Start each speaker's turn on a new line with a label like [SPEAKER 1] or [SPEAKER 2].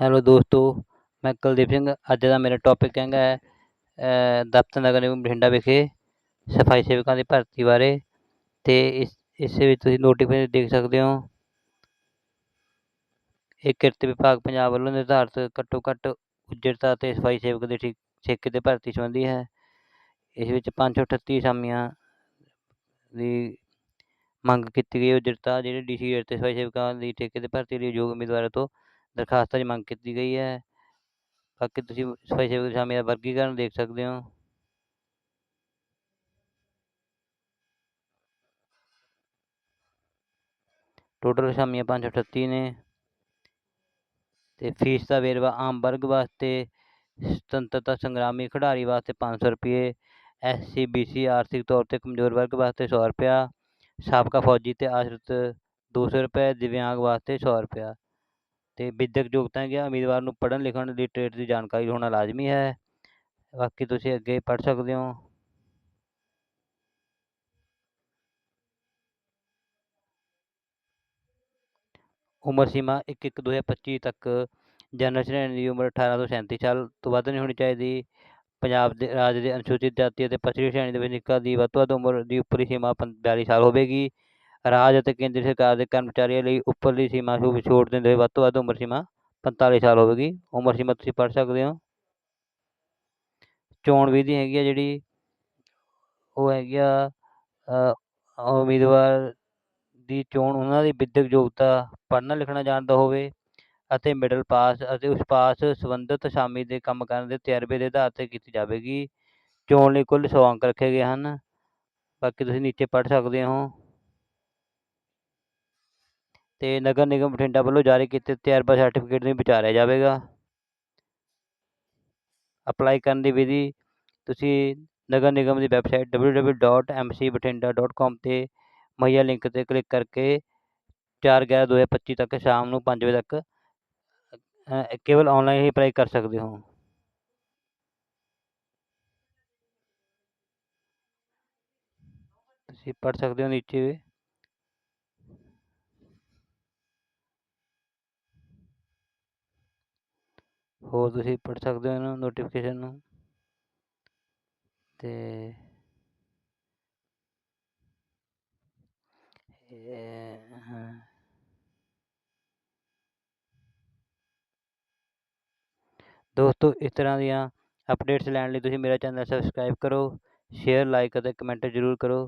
[SPEAKER 1] Hello ਦੋਸਤੋ, ਮੈਂ ਕੁਲਦੀਪ ਸਿੰਘ। ਅੱਜ ਦਾ ਮੇਰਾ ਟੌਪਿਕ ਹੈਗਾ ਹੈ ਦਫ਼ਤਰ ਨਗਰ ਨਿਗਮ ਬਠਿੰਡਾ ਵਿਖੇ ਸਫ਼ਾਈ ਸੇਵਕਾਂ ਦੀ ਭਰਤੀ ਬਾਰੇ ਅਤੇ ਇਸ ਇਸ ਵਿੱਚ ਤੁਸੀਂ ਨੋਟੀਫਿਕੇਸ਼ਨ ਦੇਖ ਸਕਦੇ ਹੋ। ਇਹ ਕਿਰਤ ਵਿਭਾਗ ਪੰਜਾਬ ਵੱਲੋਂ ਨਿਰਧਾਰਤ ਘੱਟੋ ਘੱਟ ਉਜਰਤਾ ਅਤੇ ਸਫ਼ਾਈ ਸੇਵਕ ਦੇ ਠੇ, ਠੇਕੇ 'ਤੇ ਭਰਤੀ ਸੰਬੰਧੀ ਹੈ। ਇਸ ਵਿੱਚ ਪੰਜ ਸੌ ਅਠੱਤੀ ਅਸਾਮੀਆਂ ਦੀ ਮੰਗ ਕੀਤੀ ਗਈ ਹੈ ਉਜਰਤਾ ਜਿਹੜੇ ਡੀ ਸੀ ਅਤੇ ਸਫ਼ਾਈ ਸੇਵਕਾਂ ਦੀ ਠੇਕੇ 'ਤੇ ਭਰਤੀ ਲਈ ਯੋਗ ਉਮੀਦਵਾਰਾਂ ਤੋਂ ਦਰਖਾਸਤਾਂ ਦੀ ਮੰਗ ਕੀਤੀ ਗਈ ਹੈ ਬਾਕੀ ਤੁਸੀਂ ਸਫ਼ਾਈ ਸੇਵਕ ਅਸਾਮੀਆਂ ਦਾ ਵਰਗੀਕਰਨ ਦੇਖ ਸਕਦੇ ਹੋ ਟੋਟਲ ਅਸਾਮੀਆਂ ਪੰਜ ਸੌ ਅਠੱਤੀ ਨੇ ਅਤੇ ਫੀਸ ਦਾ ਵੇਰਵਾ ਆਮ ਵਰਗ ਵਾਸਤੇ ਸੁਤੰਤਰਤਾ ਸੰਗਰਾਮੀ ਖਿਡਾਰੀ ਵਾਸਤੇ ਪੰਜ ਸੌ ਰੁਪਏ ਐਸ ਸੀ ਬੀ ਸੀ ਆਰਥਿਕ ਤੌਰ 'ਤੇ ਕਮਜ਼ੋਰ ਵਰਗ ਵਾਸਤੇ ਸੌ ਰੁਪਇਆ ਸਾਬਕਾ ਫੌਜੀ ਅਤੇ ਆਸ਼ਰਿਤ ਦੋ ਸੌ ਰੁਪਏ ਦਿਵਿਆਂਗ ਵਾਸਤੇ ਸੌ ਰੁਪਇਆ ਅਤੇ ਵਿੱਦਿਅਕ ਯੋਗਤਾ ਹੈਗੀ ਉਮੀਦਵਾਰ ਨੂੰ ਪੜ੍ਹਨ ਲਿਖਣ ਲਿਟਰੇਟ ਦੀ ਜਾਣਕਾਰੀ ਹੋਣਾ ਲਾਜ਼ਮੀ ਹੈ। ਬਾਕੀ ਤੁਸੀਂ ਅੱਗੇ ਪੜ੍ਹ ਸਕਦੇ ਹੋ। ਉਮਰ ਸੀਮਾ ਇੱਕ ਇੱਕ ਦੋ ਹਜ਼ਾਰ ਪੱਚੀ ਤੱਕ, ਜਨਰਲ ਸ਼੍ਰੇਣੀ ਦੀ ਉਮਰ ਅਠਾਰਾਂ ਤੋਂ ਸੈਂਤੀ ਸਾਲ ਤੋਂ ਵੱਧ ਨਹੀਂ ਹੋਣੀ ਚਾਹੀਦੀ। ਪੰਜਾਬ ਦੇ ਰਾਜ ਦੇ ਅਨੁਸੂਚਿਤ ਜਾਤੀ ਅਤੇ ਪਛੜੀ ਸ਼੍ਰੇਣੀ ਦੇ ਵਸਨੀਕਾਂ ਦੀ ਵੱਧ ਤੋਂ ਵੱਧ ਉਮਰ ਦੀ ਉੱਪਰੀ ਸੀਮਾ ਪੰਤਾਲੀ ਸਾਲ ਹੋਵੇਗੀ। ਰਾਜ ਅਤੇ ਕੇਂਦਰੀ ਸਰਕਾਰ ਦੇ ਕਰਮਚਾਰੀਆਂ ਲਈ ਉੱਪਰਲੀ ਸੀਮਾ ਨੂੰ ਛੋਟ ਦਿੰਦੇ ਹੋਏ ਵੱਧ ਤੋਂ ਵੱਧ ਉਮਰ ਸੀਮਾ ਪੰਤਾਲੀ ਸਾਲ ਹੋਵੇਗੀ ਉਮਰ ਸੀਮਾ ਤੁਸੀਂ ਪੜ੍ਹ ਸਕਦੇ ਹੋ। ਚੋਣ ਵਿਧੀ ਹੈਗੀ ਆ ਜਿਹੜੀ, ਉਹ ਹੈਗੀ ਆ ਉਮੀਦਵਾਰ ਦੀ ਚੋਣ ਉਹਨਾਂ ਦੀ ਵਿਦਿਅਕ ਯੋਗਤਾ ਪੜ੍ਹਨਾ ਲਿਖਣਾ ਜਾਣਦਾ ਹੋਵੇ ਅਤੇ ਮਿਡਲ ਪਾਸ ਅਤੇ ਉਸ ਪਾਸ ਸੰਬੰਧਿਤ ਸ਼ਾਮੀ ਦੇ ਕੰਮ ਕਰਨ ਦੇ ਤਜਰਬੇ ਦੇ ਆਧਾਰ 'ਤੇ ਕੀਤੀ ਜਾਵੇਗੀ। ਚੋਣ ਲਈ ਕੁੱਲ ਸੌ ਅੰਕ ਰੱਖੇ ਗਏ ਹਨ। ਬਾਕੀ ਤੁਸੀਂ ਨੀਚੇ ਪੜ੍ਹ ਸਕਦੇ ਹੋ। ਅਤੇ ਨਗਰ ਨਿਗਮ ਬਠਿੰਡਾ ਵੱਲੋਂ ਜਾਰੀ ਕੀਤੇ ਤਜਰਬਾ ਸਰਟੀਫਿਕੇਟ ਨੂੰ ਵਿਚਾਰਿਆ ਜਾਵੇਗਾ। ਅਪਲਾਈ ਕਰਨ ਦੀ ਵਿਧੀ, ਤੁਸੀਂ ਨਗਰ ਨਿਗਮ ਦੀ website W W dot M C Bathinda dot com 'ਤੇ ਮੁਹੱਈਆ ਲਿੰਕ 'ਤੇ ਕਲਿੱਕ ਕਰਕੇ ਚਾਰ ਗਿਆਰਾਂ ਦੋ ਹਜ਼ਾਰ ਪੱਚੀ ਤੱਕ ਸ਼ਾਮ ਨੂੰ ਪੰਜ ਵਜੇ ਤੱਕ ਕੇਵਲ ਔਨਲਾਈਨ ਹੀ ਅਪਲਾਈ ਕਰ ਸਕਦੇ ਹੋ। ਤੁਸੀਂ ਪੜ੍ਹ ਸਕਦੇ ਹੋ ਨੀਚੇ। ਹੋਰ ਤੁਸੀਂ ਪੜ੍ਹ ਸਕਦੇ ਹੋ ਇਹਨਾਂ ਨੋਟੀਫਿਕੇਸ਼ਨ ਨੂੰ ਅਤੇ ਦੋਸਤੋ, ਇਸ ਤਰ੍ਹਾਂ ਦੀਆਂ ਅਪਡੇਟਸ ਲੈਣ ਲਈ ਤੁਸੀਂ ਮੇਰਾ ਚੈਨਲ ਸਬਸਕ੍ਰਾਈਬ ਕਰੋ ਸ਼ੇਅਰ ਲਾਈਕ ਅਤੇ ਕਮੈਂਟ ਜ਼ਰੂਰ ਕਰੋ।